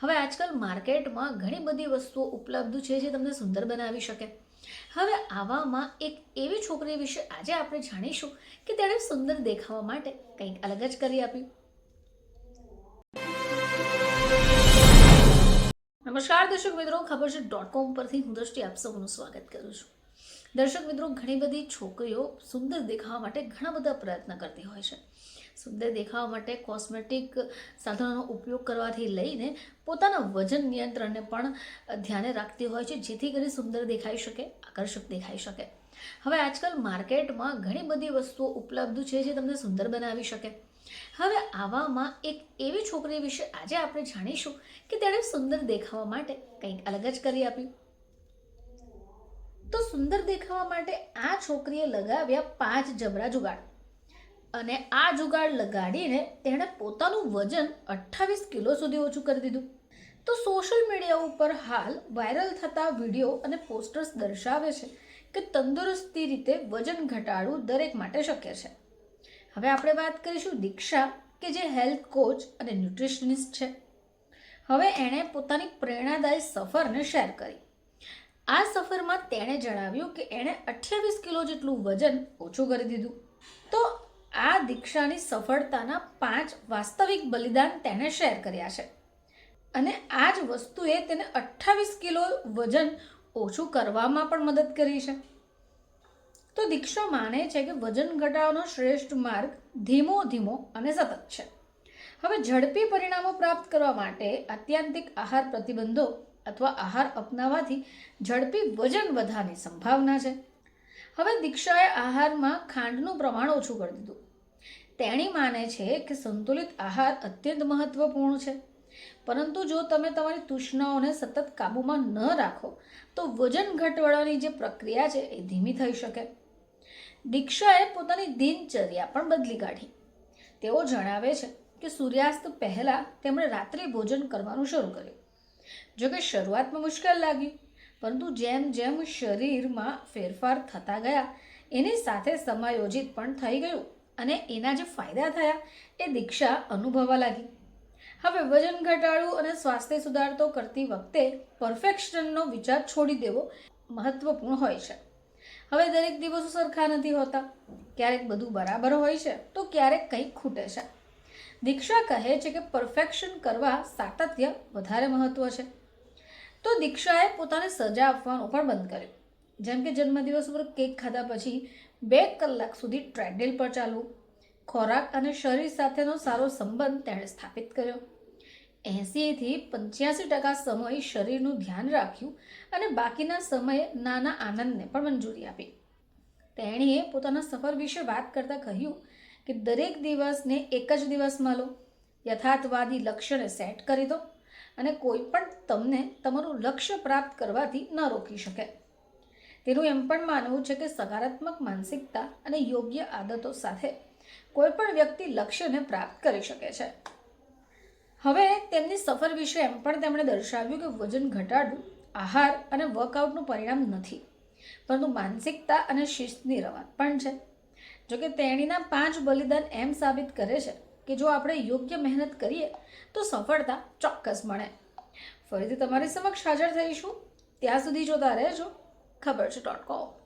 હવે આજકાલ માર્કેટમાં ઘણી બધી વસ્તુઓ ઉપલબ્ધ છે જે તમને સુંદર બનાવી શકે. હવે આવામાં એક એવી છોકરી વિશે આજે આપણે જાણીશું કે તેણે સુંદર દેખાવા માટે કંઈક અલગ જ કરી આપ્યું. નમસ્કાર દર્શક મિત્રો, ખબર છે. ડોટ કોમ પરથી હું દ્રષ્ટિ આપ સૌનું સ્વાગત કરું છું. દર્શક મિત્રો, ઘણી બધી છોકરીઓ સુંદર દેખાવા માટે ઘણા બધા પ્રયત્ન કરતી હોય છે. સુંદર દેખાવા માટે કોસ્મેટિક સાધનોનો ઉપયોગ કરવાથી લઈને પોતાના વજન નિયંત્રણને પણ ધ્યાને રાખતી હોય છે, જેથી કરી સુંદર દેખાઈ શકે, આકર્ષક દેખાઈ શકે. હવે આજકાલ માર્કેટમાં ઘણી બધી વસ્તુઓ ઉપલબ્ધ છે જે તમને સુંદર બનાવી શકે. હવે આવામાં એક એવી છોકરી વિશે આજે આપણે જાણીશું કે તેણે સુંદર દેખાવા માટે કંઈક અલગ જ કરી આપ્યું. તો સુંદર દેખાવા માટે આ છોકરીએ લગાવ્યા પાંચ જબરા જુગાડ. અને આ જુગાડ લગાડીને તેણે પોતાનું વજન અઠ્ઠાવીસ કિલો સુધી ઓછું કરી દીધું. તો સોશિયલ મીડિયા ઉપર હાલ વાયરલ થતા વીડિયો અને પોસ્ટર્સ દર્શાવે છે કે તંદુરસ્તી રીતે વજન ઘટાડવું દરેક માટે શક્ય છે. હવે આપણે વાત કરીશું દીક્ષા, કે જે હેલ્થ કોચ અને ન્યુટ્રિશનિસ્ટ છે. હવે એણે પોતાની પ્રેરણાદાયી સફરને શેર કરી. આ સફરમાં તેણે જણાવ્યું કે એણે અઠ્યાવીસ કિલો જેટલું વજન ઓછું કરી દીધું. તો આ દીક્ષાની સફળતાના પાંચ વાસ્તવિક બલિદાન તેણે શેર કર્યા છે. અને આ જ વસ્તુએ તેને અઠ્ઠાવીસ કિલો વજન ઓછું કરવામાં પણ મદદ કરી છે. તો દીક્ષા માને છે કે વજન ઘટાડવાનો શ્રેષ્ઠ માર્ગ ધીમો ધીમો અને સતત છે. હવે ઝડપી પરિણામો પ્રાપ્ત કરવા માટે આત્યંતિક આહાર પ્રતિબંધો અથવા આહાર અપનાવવાથી ઝડપી વજન વધારની સંભાવના છે. હવે દીક્ષાએ આહારમાં ખાંડનું પ્રમાણ ઓછું કરી દીધું. તેણી માને છે કે સંતુલિત આહાર અત્યંત મહત્વપૂર્ણ છે. પરંતુ જો તમે તમારી તૃષ્ણાઓને સતત કાબૂમાં ન રાખો, તો વજન ઘટાડવાની જે પ્રક્રિયા છે એ ધીમી થઈ શકે. દીક્ષાએ પોતાની દિનચર્યા પણ બદલી કાઢી. તેઓ જણાવે છે કે સૂર્યાસ્ત પહેલાં તેમણે રાત્રિ ભોજન કરવાનું શરૂ કર્યું. જોકે શરૂઆતમાં મુશ્કેલ લાગ્યું. પરંતુ જેમ જેમ શરીરમાં ફેરફાર થતા ગયા, એની સાથે સમાયોજિત પણ થઈ ગયું અને એના જે ફાયદા થયા એ દીક્ષા અનુભવવા લાગી. હવે વજન ઘટાડવું અને સ્વાસ્થ્ય સુધારતો કરતી વખતે પરફેક્શનનો વિચાર છોડી દેવો મહત્વપૂર્ણ હોય છે. હવે દરેક દિવસો સરખા નથી હોતા. ક્યારેક બધું બરાબર હોય છે તો ક્યારેક કંઈક ખૂટે છે. દીક્ષા કહે છે કે પરફેક્શન કરવા સાતત્ય વધારે મહત્વ છે. તો દીક્ષાએ પોતાને સજા આપવાનું પણ બંધ કર્યું. જેમ કે જન્મદિવસ પર કેક ખાધા પછી બે કલાક સુધી ટ્રેડમિલ પર ચાલવું, ખોરાક અને શરીર સાથેનો સારો સંબંધ તેણે સ્થાપિત કર્યો. એંસીથી પંચ્યાસી ટકા સમય શરીરનું ધ્યાન રાખ્યું અને બાકીના સમયે નાના આનંદને પણ મંજૂરી આપી. તેણીએ પોતાના સફર વિશે વાત કરતાં કહ્યું કે દરેક દિવસને એક જ દિવસમાં લો યથાર્થવાદી લક્ષ્યને સેટ કરી દો. અને કોઈ પણ તમને તમારું લક્ષ્ય પ્રાપ્ત કરવાથી ન રોકી શકે. તેનું એમ પણ માનવું છે કે સકારાત્મક માનસિકતા અને યોગ્ય આદતો સાથે કોઈ પણ વ્યક્તિ લક્ષ્યને પ્રાપ્ત કરી શકે છે. હવે તેમની સફર વિશે એમ પણ તેમણે દર્શાવ્યું કે વજન ઘટાડવું, આહાર અને વર્કઆઉટનું પરિણામ નથી, પરંતુ માનસિકતા અને શિસ્તની રમત પણ છે. જોકે તેણીના પાંચ બલિદાન એમ સાબિત કરે છે કે જો આપણે યોગ્ય મહેનત કરીએ, તો સફળતા ચોક્કસ મળે. ફરીથી તમારી સમક્ષ હાજર થઈશું. ત્યાં સુધી જોતા રહેજો. ખબર છે ડોટ કોમ